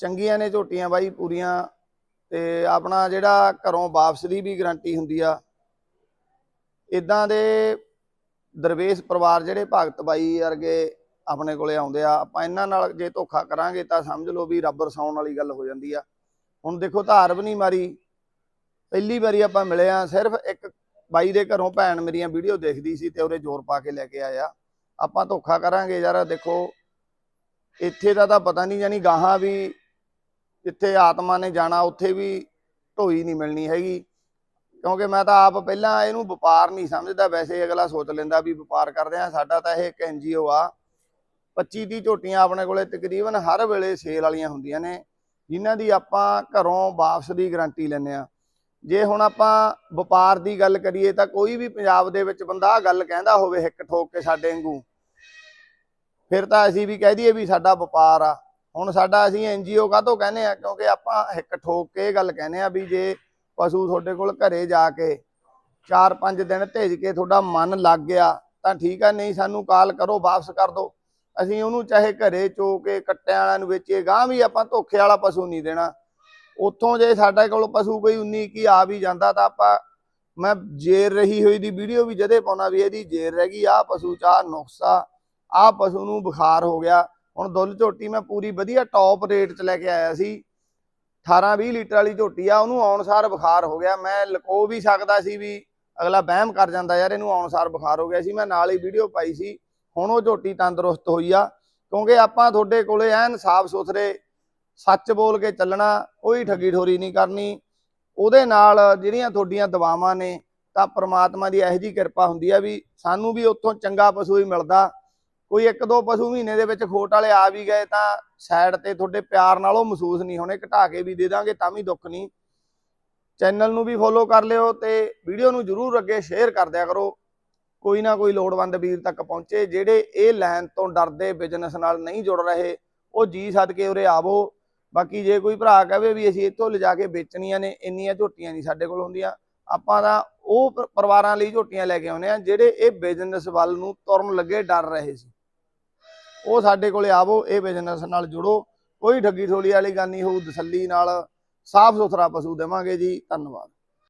ਚੰਗੀਆਂ ਨੇ ਝੋਟੀਆਂ ਬਾਈ ਪੂਰੀਆਂ ਤੇ ਆਪਣਾ ਜਿਹੜਾ ਘਰੋਂ ਵਾਪਸ ਦੀ ਵੀ ਗਾਰੰਟੀ ਹੁੰਦੀ ਆ। ਇਦਾਂ ਦੇ ਦਰਵੇਸ਼ ਪਰਿਵਾਰ ਜਿਹੜੇ ਭਗਤ ਬਾਈ ਵਰਗੇ ਆਪਣੇ ਕੋਲੇ ਆਉਂਦੇ ਆ, ਆਪਾਂ ਇਹਨਾਂ ਨਾਲ ਜੇ ਧੋਖਾ ਕਰਾਂਗੇ ਤਾਂ ਸਮਝ ਲਓ ਵੀ ਰੱਬ ਰਸਾਉਣ ਵਾਲੀ ਗੱਲ ਹੋ ਜਾਂਦੀ ਆ। ਹੁਣ ਦੇਖੋ ਧਾਰ ਵੀ ਨਹੀਂ ਮਾਰੀ, ਪਹਿਲੀ ਵਾਰੀ ਆਪਾਂ ਮਿਲੇ ਆ, ਸਿਰਫ ਇੱਕ ਬਾਈ ਦੇ ਘਰੋਂ ਭੈਣ ਮੇਰੀਆਂ ਵੀਡੀਓ ਦੇਖਦੀ ਸੀ ਤੇ ਉਹਦੇ ਜ਼ੋਰ ਪਾ ਕੇ ਲੈ ਕੇ ਆਇਆ। ਆਪਾਂ ਧੋਖਾ ਕਰਾਂਗੇ ਯਾਰ ਦੇਖੋ, ਇੱਥੇ ਦਾ ਤਾਂ ਪਤਾ ਨਹੀਂ ਜਾਨੀ ਗਾਹਾਂ ਵੀ ਜਿੱਥੇ ਆਤਮਾ ਨੇ ਜਾਣਾ, ਉੱਥੇ ਵੀ ਢੋਈ ਨਹੀਂ ਮਿਲਣੀ ਹੈਗੀ। ਕਿਉਂਕਿ ਮੈਂ ਤਾਂ ਆਪ ਪਹਿਲਾਂ ਇਹਨੂੰ ਵਪਾਰ ਨਹੀਂ ਸਮਝਦਾ, ਵੈਸੇ ਅਗਲਾ ਸੋਚ ਲੈਂਦਾ ਵੀ ਵਪਾਰ ਕਰਦੇ ਆ ਸਾਡਾ ਤਾਂ ਇਹ ਇੱਕ ਐਨਜੀਓ ਆ। 25 30 ਝੋਟੀਆਂ ਆਪਣੇ ਕੋਲੇ ਤਕਰੀਬਨ ਹਰ ਵੇਲੇ ਸੇਲ ਵਾਲੀਆਂ ਹੁੰਦੀਆਂ ਨੇ, ਜਿਨ੍ਹਾਂ ਦੀ ਆਪਾਂ ਘਰੋਂ ਵਾਪਸ ਦੀ ਗਾਰੰਟੀ ਲੈਂਦੇ ਆ ਜੇ ਹੁਣ ਆਪਾਂ ਵਪਾਰ ਦੀ ਗੱਲ ਕਰੀਏ ਤਾਂ ਕੋਈ ਵੀ ਪੰਜਾਬ ਦੇ ਵਿੱਚ ਬੰਦਾ ਆਹ ਗੱਲ ਕਹਿੰਦਾ ਹੋਵੇ, ਹਿੱਕ ਠੋਕ ਕੇ ਸਾਡੇ ਵਾਂਗੂ। ਫਿਰ ਤਾਂ ਅਸੀਂ ਵੀ ਕਹਿ ਦਈਏ ਵੀ ਸਾਡਾ ਵਪਾਰ ਆ। ਹੁਣ ਸਾਡਾ ਅਸੀਂ ਐਨਜੀਓ ਕਾਹਤੋਂ ਕਹਿੰਦੇ ਆ? ਕਿਉਂਕਿ ਆਪਾਂ ਇੱਕ ਠੋਕ ਕੇ ਇਹ ਗੱਲ ਕਹਿੰਦੇ ਆ ਵੀ ਜੇ ਪਸ਼ੂ ਤੁਹਾਡੇ ਕੋਲ ਘਰੇ ਜਾ ਕੇ 4-5 ਦਿਨ ਭੇਜ ਕੇ ਤੁਹਾਡਾ ਮਨ ਲੱਗ ਗਿਆ, ਤਾਂ ਠੀਕ ਆ, ਨਹੀਂ ਸਾਨੂੰ ਕਾਲ ਕਰੋ, ਵਾਪਸ ਕਰ ਦਿਓ। ਅਸੀਂ ਉਹਨੂੰ ਚਾਹੇ ਘਰੇ ਚੋ ਕੇ ਕੱਟਿਆਂ ਵਾਲਿਆਂ ਨੂੰ ਵੇਚੀਏ ਗਾਂ ਵੀ ਆਪਾਂ ਧੋਖੇ ਵਾਲਾ ਪਸ਼ੂ ਨਹੀਂ ਦੇਣਾ। ਉੱਥੋਂ ਜੇ ਸਾਡੇ ਕੋਲ ਪਸ਼ੂ ਕੋਈ 19 ਕੀ ਆ ਵੀ ਜਾਂਦਾ, ਤਾਂ ਆਪਾਂ ਮੈਂ ਜੇਰ ਰਹੀ ਹੋਈ ਦੀ ਵੀਡੀਓ ਵੀ ਜਦੇ ਪਾਉਣਾ ਵੀ ਇਹਦੀ ਜੇਰ ਰਹਿ ਗਈ ਆ ਪਸ਼ੂ ਚਾਹ ਨੁਕਸਾ ਆ ਪਸ਼ੂ ਨੂੰ ਬੁਖਾਰ ਹੋ ਗਿਆ। ਹੁਣ ਦੁੱਧ ਝੋਟੀ ਮੈਂ ਪੂਰੀ ਵਧੀਆ ਟੌਪ ਰੇਟ 'ਚ ਲੈ ਕੇ ਆਇਆ ਸੀ। 18-20 ਲੀਟਰ ਵਾਲੀ ਝੋਟੀ ਆ, ਉਹਨੂੰ ਆਉਣ ਸਾਰ ਬੁਖਾਰ ਹੋ ਗਿਆ। ਮੈਂ ਲਕੋ ਵੀ ਸਕਦਾ ਸੀ ਵੀ ਅਗਲਾ ਵਹਿਮ ਕਰ ਜਾਂਦਾ ਯਾਰ, ਇਹਨੂੰ ਆਉਣ ਸਾਰ ਬੁਖਾਰ ਹੋ ਗਿਆ ਸੀ। ਮੈਂ ਨਾਲ ਹੀ ਵੀਡੀਓ ਪਾਈ ਸੀ। ਹੁਣ ਉਹ ਝੋਟੀ ਤੰਦਰੁਸਤ ਹੋਈ ਆ, ਕਿਉਂਕਿ ਆਪਾਂ ਤੁਹਾਡੇ ਕੋਲੇ ਐਨ ਸਾਫ਼ ਸੁਥਰੇ, ਸੱਚ ਬੋਲ ਕੇ ਚੱਲਣਾ, ਕੋਈ ਠੱਗੀ ਠੋਰੀ ਨਹੀਂ ਕਰਨੀ। ਉਹਦੇ ਨਾਲ ਜਿਹੜੀਆਂ ਤੁਹਾਡੀਆਂ ਦਵਾਵਾਂ ਨੇ, ਤਾਂ ਪ੍ਰਮਾਤਮਾ ਦੀ ਇਹੋ ਜੀ ਕਿਰਪਾ ਹੁੰਦੀ ਆ ਵੀ ਸਾਨੂੰ ਵੀ ਉੱਥੋਂ ਚੰਗਾ ਪਸ਼ੂ ਹੀ ਮਿਲਦਾ। ਕੋਈ ਇੱਕ ਦੋ ਪਸ਼ੂ ਮਹੀਨੇ ਦੇ ਵਿੱਚ ਖੋਟ ਵਾਲੇ ਆ ਵੀ ਗਏ ਤਾਂ ਸਾਈਡ ਤੇ ਤੁਹਾਡੇ ਪਿਆਰ ਨਾਲ ਉਹ ਮਹਿਸੂਸ ਨਹੀਂ ਹੋਣੇ, ਘਟਾ ਕੇ ਵੀ ਦੇ ਦਾਂਗੇ ਤਾਂ ਵੀ ਦੁੱਖ ਨਹੀਂ। ਚੈਨਲ ਨੂੰ ਵੀ ਫੋਲੋ ਕਰ ਲਿਓ ਤੇ ਵੀਡੀਓ ਨੂੰ ਜਰੂਰ ਅੱਗੇ ਸ਼ੇਅਰ ਕਰ ਦਿਆ ਕਰੋ। ਕੋਈ ਨਾ ਕੋਈ ਲੋੜਵੰਦ ਵੀਰ ਤੱਕ ਪਹੁੰਚੇ ਜਿਹੜੇ ਇਹ ਲਾਈਨ ਤੋਂ ਡਰਦੇ ਬਿਜ਼ਨਸ ਨਾਲ ਨਹੀਂ ਜੁੜ ਰਹੇ, ਉਹ ਜੀ ਸਦਕੇ ਉਰੇ ਆਵੋ। ਬਾਕੀ ਜੇ ਕੋਈ ਭਰਾ ਕਹੇ ਵੀ ਅਸੀਂ ਇੱਥੋਂ ਲਿਜਾ ਕੇ ਵੇਚਣੀਆਂ ਨੇ, ਇੰਨੀਆਂ ਝੋਟੀਆਂ ਨਹੀਂ ਸਾਡੇ ਕੋਲ ਹੁੰਦੀਆਂ। ਆਪਾਂ ਤਾਂ ਉਹ ਪਰਿਵਾਰਾਂ ਲਈ ਝੋਟੀਆਂ ਲੈ ਕੇ ਆਉਨੇ ਆ ਜਿਹੜੇ ਇਹ ਬਿਜ਼ਨਸ ਵੱਲ ਨੂੰ ਤੁਰਨ ਲੱਗੇ ਡਰ ਰਹੇ ਸੀ। ਉਹ ਸਾਡੇ ਕੋਲੇ ਆਵੋ, ਇਹ ਬਿਜ਼ਨਸ ਨਾਲ ਜੁੜੋ। ਕੋਈ ਠੱਗੀ ਠੋਲੀ ਵਾਲੀ ਗੱਲ ਨਹੀਂ ਹੋਊ, ਤਸੱਲੀ ਨਾਲ ਸਾਫ਼ ਸੁਥਰਾ ਪਸ਼ੂ ਦੇਵਾਂਗੇ ਜੀ। ਧੰਨਵਾਦ।